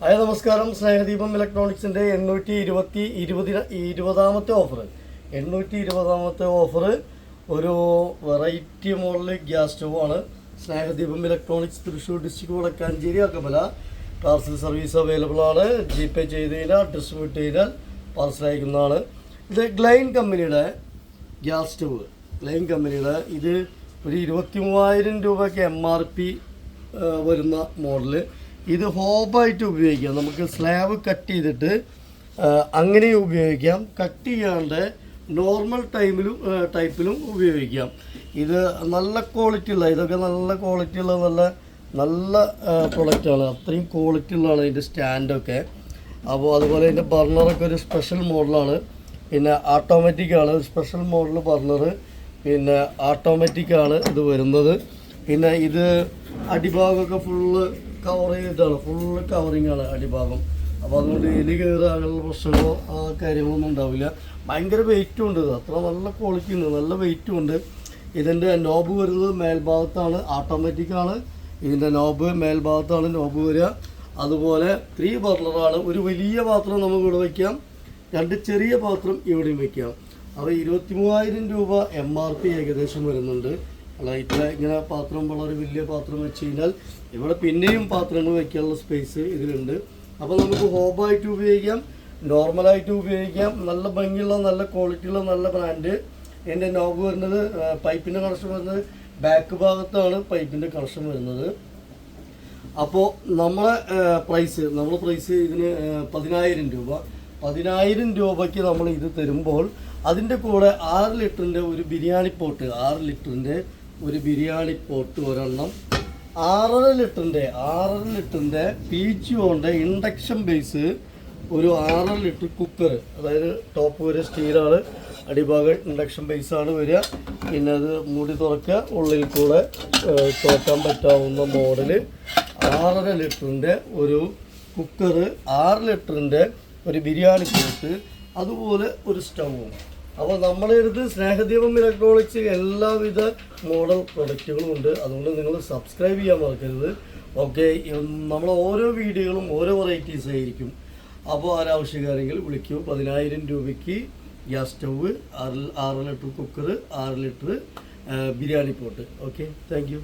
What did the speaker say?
Hi നമസ്കാരം. സ്നേഹദീപം ഇലക്ട്രോണിക്സിന്റെ എണ്ണൂറ്റി ഇരുപത്തി ഇരുപതി ഇരുപതാമത്തെ ഓഫർ എണ്ണൂറ്റി ഇരുപതാമത്തെ ഓഫർ ഒരു variety model gas stove Snehadeepam electronics Thrissur district Vadakkanchery Akkamala parcel service available ആണ്. ജി പേ ചെയ്ത് കഴിഞ്ഞാൽ ഡിസ്ട്രിബ്യൂട്ട് ചെയ്താൽ പാർസൽ അയക്കുന്നതാണ്. ഇത് ഗ്ലൈൻ കമ്പനിയുടെ ഗ്യാസ് സ്റ്റവ് ഗ്ലൈൻ കമ്പനിയുടെ ഇത് ഒരു ഇരുപത്തി മൂവായിരം രൂപയ്ക്ക് എം ആർ പി വരുന്ന മോഡൽ ഇത് ഹോബായിട്ട് ഉപയോഗിക്കാം. നമുക്ക് സ്ലാബ് കട്ട് ചെയ്തിട്ട് അങ്ങനെ ഉപയോഗിക്കാം. കട്ട് ചെയ്യാണ്ട് നോർമൽ ടൈമിലും ടൈപ്പിലും ഉപയോഗിക്കാം. ഇത് നല്ല ക്വാളിറ്റി ഉള്ള ഇതൊക്കെ നല്ല ക്വാളിറ്റി ഉള്ള നല്ല നല്ല പ്രൊഡക്റ്റാണ് അത്രയും ക്വാളിറ്റി ഉള്ളതാണ് ഇതിന്റെ സ്റ്റാൻഡൊക്കെ അപ്പോൾ അതുപോലെ ഇതിന്റെ ബർണറൊക്കെ ഒരു സ്പെഷ്യൽ മോഡലാണ് പിന്നെ ഓട്ടോമാറ്റിക് ആണ് സ്പെഷ്യൽ മോഡൽ ബർണർ പിന്നെ ഓട്ടോമാറ്റിക്കാണ് ഇത് വരുന്നത്. പിന്നെ ഇത് അടിഭാഗമൊക്കെ ഫുള്ള് കവർ ചെയ്തിട്ടാണ്. ഫുൾ കവറിങ് ആണ് അടിഭാഗം. അപ്പോൾ അതുകൊണ്ട് എലി കയറാനുള്ള പ്രശ്നങ്ങളോ ആ കാര്യങ്ങളൊന്നും ഉണ്ടാവില്ല. ഭയങ്കര വെയിറ്റും ഉണ്ട്. അത്ര നല്ല ക്വാളിറ്റി ഉണ്ട്. നല്ല വെയിറ്റും ഉണ്ട്. ഇതിന്റെ നോബ് വരുന്നത് മേൽഭാഗത്താണ്. ഓട്ടോമാറ്റിക് ആണ്. ഇതിന്റെ നോബ് മേൽഭാഗത്താണ് നോബ് വരിക. അതുപോലെ ത്രീ ബർണറാണ് ഒരു വലിയ പാത്രം നമുക്ക് ഇവിടെ വയ്ക്കാം രണ്ട് ചെറിയ പാത്രം ഇവിടെയും വയ്ക്കാം അപ്പോൾ ഇരുപത്തി മൂവായിരം രൂപ എം ആർ പി ഏകദേശം വരുന്നുണ്ട്. ഇത്ര ഇങ്ങനെ പാത്രം വളരെ വലിയ പാത്രം വെച്ച് കഴിഞ്ഞാൽ ഇവിടെ പിന്നെയും പാത്രങ്ങൾ വയ്ക്കാനുള്ള സ്പേസ് ഇതിലുണ്ട്. അപ്പോൾ നമുക്ക് ഹോബായിട്ട് ഉപയോഗിക്കാം നോർമലായിട്ട് ഉപയോഗിക്കാം. നല്ല ഭംഗിയുള്ള നല്ല ക്വാളിറ്റിയുള്ള നല്ല ബ്രാൻഡ് എന്റെ നോബ് വരുന്നത് പൈപ്പിന്റെ കണക്ഷൻ വരുന്നത് ബാക്ക് ഭാഗത്താണ് പൈപ്പിന്റെ കണക്ഷൻ വരുന്നത്. അപ്പോൾ നമ്മളെ പ്രൈസ് നമ്മളെ പ്രൈസ് ഇതിന് പതിനായിരം രൂപ. പതിനായിരം രൂപയ്ക്ക് നമ്മൾ ഇത് തരുമ്പോൾ അതിന്റെ കൂടെ ആറ് ലിറ്ററിന്റെ ഒരു ബിരിയാണി പോട്ട് ആറ് ലിറ്ററിന്റെ ഒരു ബിരിയാണി പോട്ട് ഒരെണ്ണം. ആറര ലിറ്ററിന്റെ ആറര ലിറ്ററിന്റെ കൊണ്ട് ഇൻഡക്ഷൻ ബേസ് ഒരു ആറര ലിറ്റർ കുക്കർ. അതായത് ടോപ്പ് വരെ സ്റ്റീലാണ് അടിഭാഗം ഇൻഡക്ഷൻ ബേസാണ് വരിക. പിന്നെ അത് മൂടി തുറക്കുക ഉള്ളിൽ കൂടെ തുറക്കാൻ പറ്റാവുന്ന മോഡൽ ആറര ലിറ്ററിന്റെ ഒരു കുക്കർ ആറ് ലിറ്ററിന്റെ ഒരു ബിരിയാണി പോട്ട് അതുപോലെ ഒരു സ്റ്റൗവും അപ്പോൾ നമ്മുടെ അടുത്ത് സ്നേഹദീപം ഇലക്ട്രോണിക്സ് എല്ലാവിധ മോഡൽ പ്രൊഡക്റ്റുകളും ഉണ്ട്. അതുകൊണ്ട് നിങ്ങൾ സബ്സ്ക്രൈബ് ചെയ്യാൻ മറക്കരുത്. ഓക്കെ നമ്മൾ ഓരോ വീഡിയോകളും ഓരോ വെറൈറ്റീസ് ആയിരിക്കും. അപ്പോൾ ആരാവശ്യക്കാരെങ്കിൽ വിളിക്കൂ. പതിനായിരം രൂപയ്ക്ക് ഗ്യാസ് സ്റ്റൗവ് ആറ് ആറ് ലിറ്റർ കുക്കർ ആറ് litre biryani pot. Okay thank